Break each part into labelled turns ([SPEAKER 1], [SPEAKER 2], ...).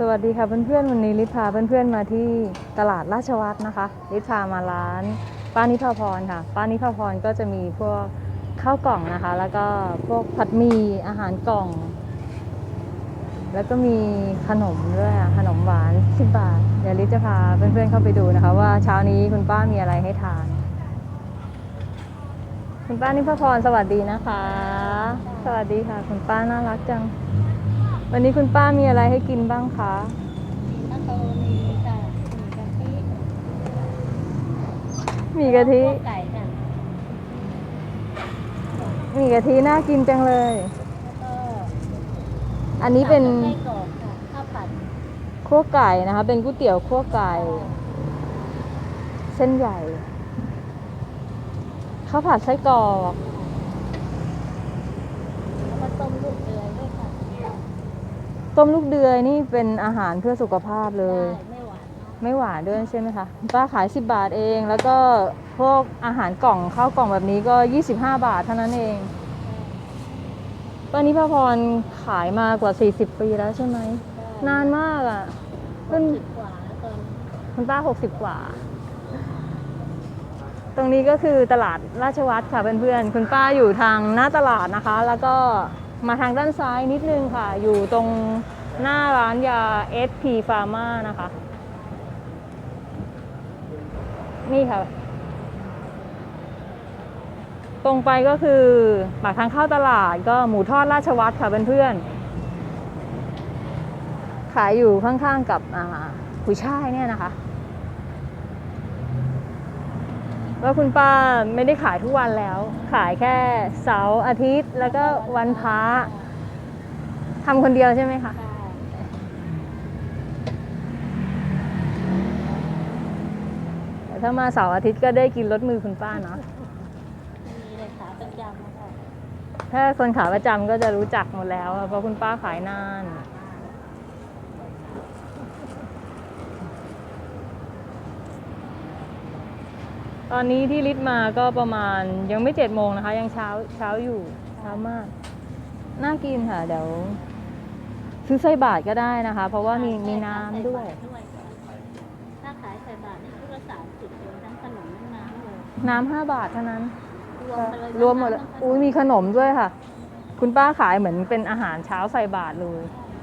[SPEAKER 1] สวัสดีค่ะเพื่อนๆวันนี้ลิศพาเพื่อนๆมาที่ตลาดราชวัฒน์นะคะลิศพามาร้านป้านิพาพรค่ะ ป้านิพาพรก็จะมีพวกข้าวกล่องนะคะ แล้วก็พวกผัดหมี่อาหารกล่อง แล้วก็มีขนมด้วยขนมหวาน10บาทเดี๋ยวลิศจะพาเพื่อนๆเข้าไปดูนะคะ ว่าเช้านี้คุณป้ามีอะไรให้ทาน คุณป้านิพาพรสวัสดีนะคะ สวัสดีค่ะ คุณป้าน่ารักจัง วันนี้คุณป้ามีอะไรให้กินบ้างคะ
[SPEAKER 2] มีมะกะโรนีค่ะมีกะทิ
[SPEAKER 1] มีกะทิ
[SPEAKER 2] ข้าวไก่ค่ะ
[SPEAKER 1] มีกะทิน่ากินจังเลย
[SPEAKER 2] แล้วก็
[SPEAKER 1] อันนี้เป็น
[SPEAKER 2] ไส้กรอกค่ะข้าวผัด
[SPEAKER 1] คั่วไก่นะคะ เป็นก๋วยเตี๋ยวคั่วไก่ เส้นใหญ่ ข้าวผัดไส้กรอก
[SPEAKER 2] แล้วก็ต้มลูกเดือยด้วยค่ะ
[SPEAKER 1] ต้มลูกเดือยนี่เป็นอาหารเพื่อสุขภาพเลย
[SPEAKER 2] ได้ไม่หวานเนอะ
[SPEAKER 1] ไม่หวานด้วยใช่ไหมคะคุณป้าขาย 10 บาทเอง แล้วก็พวกอาหารกล่องข้าวกล่องแบบนี้ก็ 25 บาทเท่านั้นเองป้านิพาพรขายมากว่า 40 ปีแล้วใช่ไหมนานมากอะ
[SPEAKER 2] ได้
[SPEAKER 1] คุณ
[SPEAKER 2] สิบกว่าแล้วตอน
[SPEAKER 1] คุณป้า 60 กว่า ตรงนี้ก็คือตลาดราชวัตรค่ะเพื่อนๆคุณป้าอยู่ทางหน้าตลาดนะคะ แล้วก็ มาทางด้านซ้ายนิดนึงค่ะ อยู่ตรงหน้าร้านยา SP Pharma นะคะ นี่ค่ะ ตรงไปก็คือปากทางเข้าตลาดก็หมูทอดราชวัตรค่ะเพื่อนๆขายอยู่ข้างๆกับกุยช่ายเนี่ยนะคะ ว่าคุณป้าไม่ได้ขายทุกวันแล้ว ขายแค่เสาร์อาทิตย์ แล้วก็วันพระทำคนเดียวใช่ไหมคะ
[SPEAKER 2] ค่ะ
[SPEAKER 1] แต่ถ้ามาเสาร์อาทิตย์ก็ได้กินรถมือคุณป้าเนาะ
[SPEAKER 2] มีเลยขาประจำอะค่ะ
[SPEAKER 1] ถ้าคนขาประจำก็จะรู้จักหมดแล้วอะเพราะคุณป้าขายนาน ตอนนี้ที่ลิศมาก็ประมาณยังไม่เจ็ดโมงนะคะ ยังเช้าเช้าอยู่เช้ามาก น่ากินค่ะ เดี๋ยว ซื้อไส้บาทก็ได้นะคะ เพราะว่ามีมีน้ำด้วย
[SPEAKER 2] ใส่บาตรด้วยค่ะถ้าขายใส่บาทนี่ชุดละสามสิบรวมทั้งขนมทั้งน้ำเลย
[SPEAKER 1] น้ำห้าบาทเท่านั้น
[SPEAKER 2] รวมไปเลย
[SPEAKER 1] รวมหมดเลยอุ้ยมีขนมด้วยค่ะ คุณป้าขายเหมือนเป็นอาหารเช้าใส่บาทเลย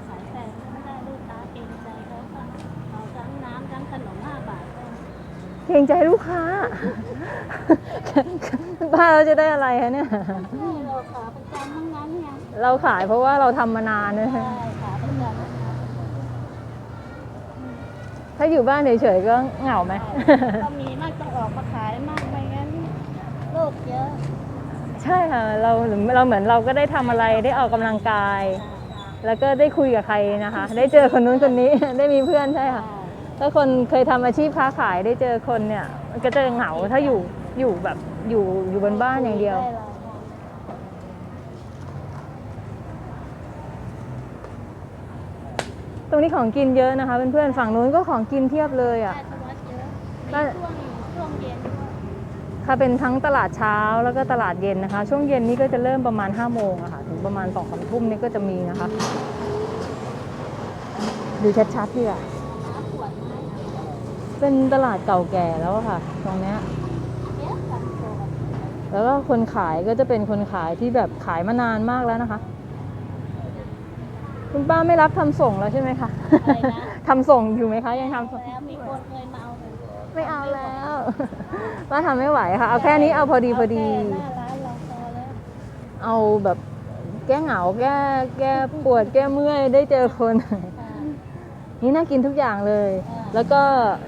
[SPEAKER 2] ขายแต่ไม่ได้ลูกค้าเกรงใจเขาค่ะเอาทั้งน้ำทั้งขนมห้าบาทก็
[SPEAKER 1] เกรงใจลูกค้าป้าเราจะได้อะไรคะเนี่ย
[SPEAKER 2] ใช่เราขาประจำทั้งนั้นไง
[SPEAKER 1] เราขายเพราะว่าเราทำมานานนะ
[SPEAKER 2] ใช่ขาประจำทั้งนั้น
[SPEAKER 1] ถ้าอยู่บ้านเฉยๆก็เหงาไหม
[SPEAKER 2] ก็มีมากต้องออกมาขายมากไม่งั้นโรคเยอะ
[SPEAKER 1] ใช่ค่ะเราเราเหมือนเราก็ได้ทำอะไรได้ออกกำลังกาย แล้วก็ได้คุยกับใครนะคะ ได้เจอคนนู้นคนนี้ ได้มีเพื่อนใช่ค่ะ ถ้าคนเคยทำอาชีพค้าขายได้เจอคนเนี่ยมันก็จะเหงาถ้าอยู่อยู่แบบอยู่อยู่บนบ้านอย่างเดียว
[SPEAKER 2] ได้รา
[SPEAKER 1] ตรงนี้ของกินเยอะนะคะเพื่อนๆฝั่งนู้นก็ของกินเทียบเลยอะ
[SPEAKER 2] ได้ทวัดเยอะมีช่วงช่วงเย็นด้วย
[SPEAKER 1] ค่ะเป็นทั้งตลาดเช้าแล้วก็ตลาดเย็นนะคะ ช่วงเย็นนี้ก็จะเริ่มประมาณ5้าโมงอะค่ะถึงประมาณสองสามทุ่มนี่ก็จะมีนะคะ ดูชัดๆดีอะ
[SPEAKER 2] น้ำขวดไม้
[SPEAKER 1] เป็นตลาดเก่าแก่แล้วอะค่ะ ตรงเนี้ย
[SPEAKER 2] เยอะกันโตกัน
[SPEAKER 1] แล้วก็คนขายก็จะเป็นคนขายที่แบบขายมานานมากแล้วนะคะ คุณป้าไม่รับทำส่งแล้วใช่ไหมคะ
[SPEAKER 2] อะไรนะ
[SPEAKER 1] ทำส่งอยู่ไหมคะ ยังทำส่ง
[SPEAKER 2] แล้วมีคนเคยมาเอาไป
[SPEAKER 1] ไม่เอาแล้วป้าทำไม่ไหวค่ะ เอาแค่นี้เอาพอดีพอดี
[SPEAKER 2] เาแค่หน้าร้านเราพอแล้ว
[SPEAKER 1] เอาแบบแก้เหงาแก้แก้ปวดแก้เมื่อยได้เจอคน
[SPEAKER 2] ค่ะ
[SPEAKER 1] นี่น่ากินทุกอย่างเลย
[SPEAKER 2] อ่า
[SPEAKER 1] แล้วก็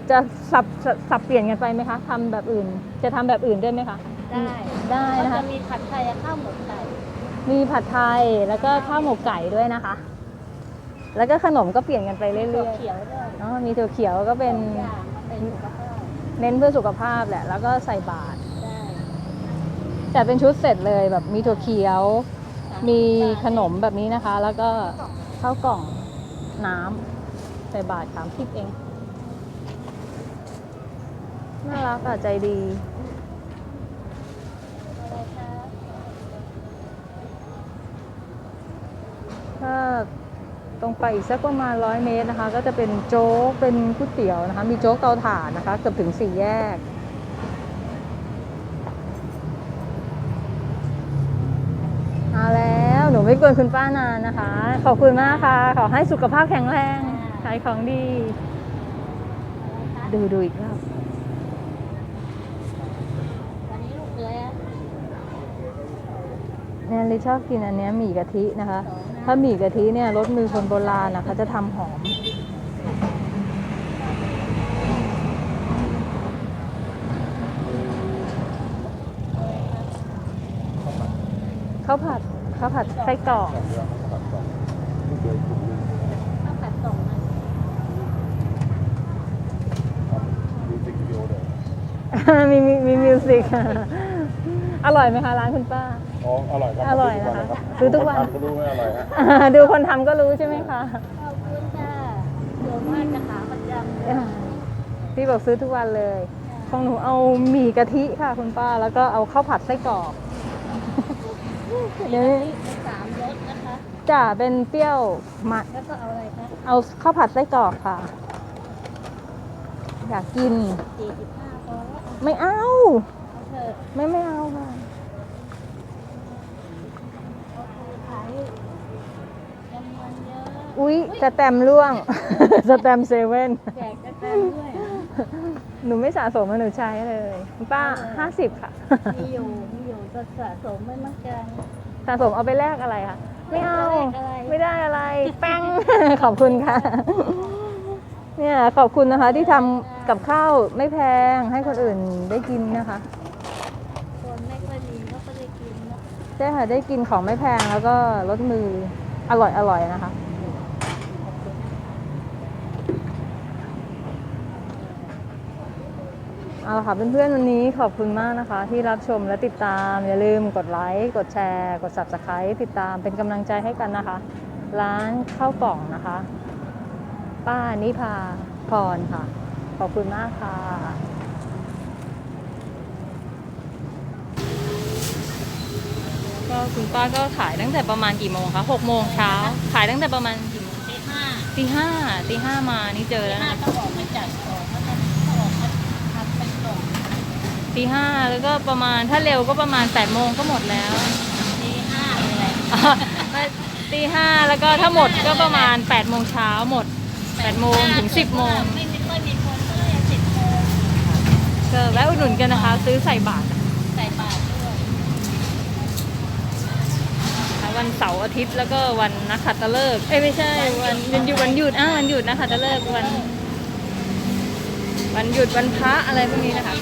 [SPEAKER 1] จะสับสับสับเปลี่ยนกันไปไหมคะทำแบบอื่น จะทำแบบอื่นด้วยไหมคะ
[SPEAKER 2] ได้
[SPEAKER 1] ได้
[SPEAKER 2] เขา
[SPEAKER 1] นะคะ
[SPEAKER 2] จะมีผัดไทยกับข้าวหมกไก่
[SPEAKER 1] มีผัดไทยแล้วก็ข้าวหมกไก่ด้วยนะคะ แล้วก็ขนมก็เปลี่ยนกันไปเรื่
[SPEAKER 2] ถั่ว
[SPEAKER 1] อย
[SPEAKER 2] เขียวด้วย
[SPEAKER 1] ๆเนาะมีถั่วเขียวก็เป็น
[SPEAKER 2] สองอย่างมันเป็นสุขภาพ
[SPEAKER 1] เน้นเพื่อสุขภาพแหละ แล้วก็ใส่บาตร
[SPEAKER 2] ได้
[SPEAKER 1] แต่เป็นชุดเสร็จเลยแบบมีถั่วเขียว
[SPEAKER 2] ค่ะ
[SPEAKER 1] มีขนมแบบนี้นะคะ แล้วก็ข้าวกล่องน้ำใส่บาทสามสิบเอง น่ารักอะใจดี
[SPEAKER 2] อะไรคะ
[SPEAKER 1] ถ้าตรงไปอีกสักประมาณ100เมตรนะคะ ก็จะเป็นโจ๊กเป็นก๋วยเตี๋ยวนะคะ มีโจ๊กเตาถ่านนะคะ เกือบถึงสี่แยกมาแล้วหนูไม่กวนคุณป้านานนะคะ ขอบคุณมากค่ะ ขอให้สุขภาพแข็งแรงขายของดี ดูดูอีกรอบ
[SPEAKER 2] วันนี้ลูกเลยอะ
[SPEAKER 1] เนี่ยลิชอบกินอันเนี้ยหมี่กะทินะคะ ถ้าหมี่กะทิเนี่ยรสมือคนโบราณนะคะจะทำหอม ข้าวผัดข้าวผัดไส้กรอก
[SPEAKER 2] ข้าวผัดส่งนะ
[SPEAKER 1] มีมีมีมิวสิกอร่อยไหมคะร้านคุณป้า
[SPEAKER 3] อ๋ออร่อยครับ
[SPEAKER 1] อร่อยนะคะซื้อทุกวัน
[SPEAKER 3] ทำก็รู้ไม่อร่อยฮะ
[SPEAKER 1] ดูคนทำก็รู้ใช่ไหมคะ
[SPEAKER 2] ขอบคุณค่ะเดี๋ยวมากจะขาประจำเลย
[SPEAKER 1] พี่บอกซื้อทุกวันเลยของหนูเอาหมี่กะทิค่ะคุณป้าแล้วก็เอาข้าวผัดไส้กรอกเดี๋ยวนี้
[SPEAKER 2] มีสามรสนะคะ
[SPEAKER 1] จ่าเป็นเปรี้ยวหมัด
[SPEAKER 2] แล้วก็เอาอะไรคะ
[SPEAKER 1] เอาข้าวผัดไส้กรอกค่ะ อยากกิน
[SPEAKER 2] สี่สิบห้าพอแล้ว
[SPEAKER 1] ไม่เอา
[SPEAKER 2] เอาเถอะ
[SPEAKER 1] ไม่ไม่เอาค่ะ
[SPEAKER 2] เอาคือขายจำนวนเย อะ
[SPEAKER 1] อุ๊ยสแตมป์ร่วง สแตมป์เซเว่น
[SPEAKER 2] แจกกระเต็มด้วยอะ
[SPEAKER 1] หนูไม่สะสมมาหนูใช้เลยคุณป้าห้าสิบค่ะ
[SPEAKER 2] มีอยู่มีอยู่จะสะสมไม่มากจัง
[SPEAKER 1] สะสมเอาไปแลกอะไรคะไม่เอา
[SPEAKER 2] แลกอะไร
[SPEAKER 1] ไม่ได้อะไร แป้ง ขอบคุณค่ะ เนี่ยขอบคุณนะคะที่ทำกับข้าวไม่แพงให้คนอื่นได้กินนะคะ
[SPEAKER 2] คนไม่ค่อยมีเขาก็ได้กินเนอะ
[SPEAKER 1] ใช่ค่ะได้กินของไม่แพงแล้วก็ลดมืออร่อยอร่อยนะคะ เอาละค่ะเพื่อนๆวันนี้ขอบคุณมากนะคะ ที่รับชมและติดตาม อย่าลืมกดไลค์กดแชร์ กด subscribe ติดตามเป็นกำลังใจให้กันนะคะ ร้านข้าวกล่องนะคะ ป้านิพาพรค่ะ ขอบคุณมากค่ะก็คุณป้าก็ขายตั้งแต่ประมาณกี่โมงคะหกโมงเช้าขายตั้งแต่ประมาณกี่โมง
[SPEAKER 2] ตีห้า
[SPEAKER 1] ตีห้าตีห้ามานี่เจอ
[SPEAKER 2] ตี
[SPEAKER 1] แล้ว
[SPEAKER 2] ห้า
[SPEAKER 1] นะ
[SPEAKER 2] ต้องออกไปจัดของแล้วก็ต้องออกมาทำเป็นกล่อง
[SPEAKER 1] ตีห้าแล้วก็ประมาณถ้าเร็วก็ประมาณแปดโมงก็หมดแล้ว
[SPEAKER 2] ตีห้าเลยแหละ
[SPEAKER 1] ตีห้าแล้วก็ถ้าหมดก็ประมาณ8ปดโมงเช้าหมด8ปดโมงถึง 10บโมง
[SPEAKER 2] ไม่ไม่ค่อยมีคนก็เลยสิบโมง
[SPEAKER 1] ก็แวะอุดหนุนกันนะคะ ซื้อใส่บาตร
[SPEAKER 2] ใส่บาตรด้วย
[SPEAKER 1] นะคะวันเสาร์อาทิตย์แล้วก็วันนักขัตฤกษ์เอ้ยไม่ใช่วันวันหยุดวันหยุดอ้าววันหยุดนักขัตฤกษ์วันวันหยุดวันพระอะไรพวกนี้นะคะ